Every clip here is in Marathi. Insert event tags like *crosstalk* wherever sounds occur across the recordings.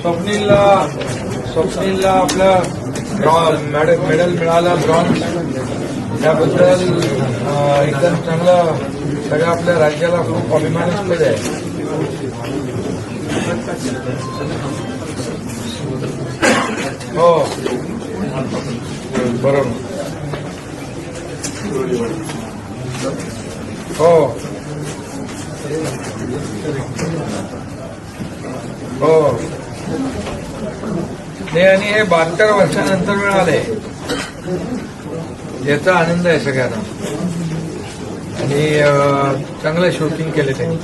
स्वप्नीलला स्वप्नीलला आपला ब्रॉ- मेडल मिळाला ब्रॉन्झ. त्याबद्दल एकदम चांगलं सगळ्या आपल्या राज्याला खूप अभिमानास्पद आहे हो. बरोबर. हो. हो. नाही आणि हे बहात्तर वर्षानंतर मिळाले याचा आनंद आहे सगळ्यांना. आणि चांगलं शूटिंग केले त्यांनी.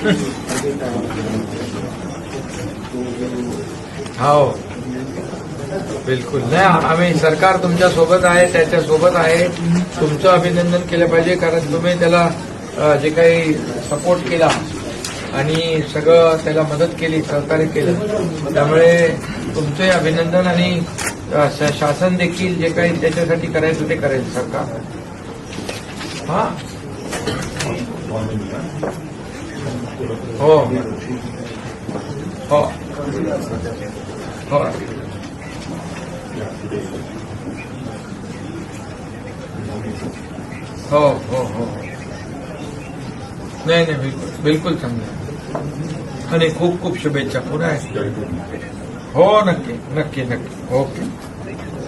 *laughs* हो. बिलकुल. नाही आम्ही सरकार तुमच्यासोबत आहे त्याच्या सोबत आहे. तुमचं अभिनंदन केलं पाहिजे कारण तुम्ही त्याला जे काही सपोर्ट केला आणि सगळं त्याला मदत केली सहकार्य केलं. त्यामुळे तुमचे अभिनंदन आणि शासन देखील जे काही त्याच्यासाठी करायचं ते करेल सरकार. हा. हो. हो. हो. हो हो हो. नाही नाही बिलकुल बिलकुल चांगलं आणि खूप खूप शुभेच्छा पुन्हा हो नक्की नक्की नक्की ओके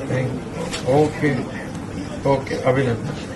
थँक्यू ओके ओके अभिनंदन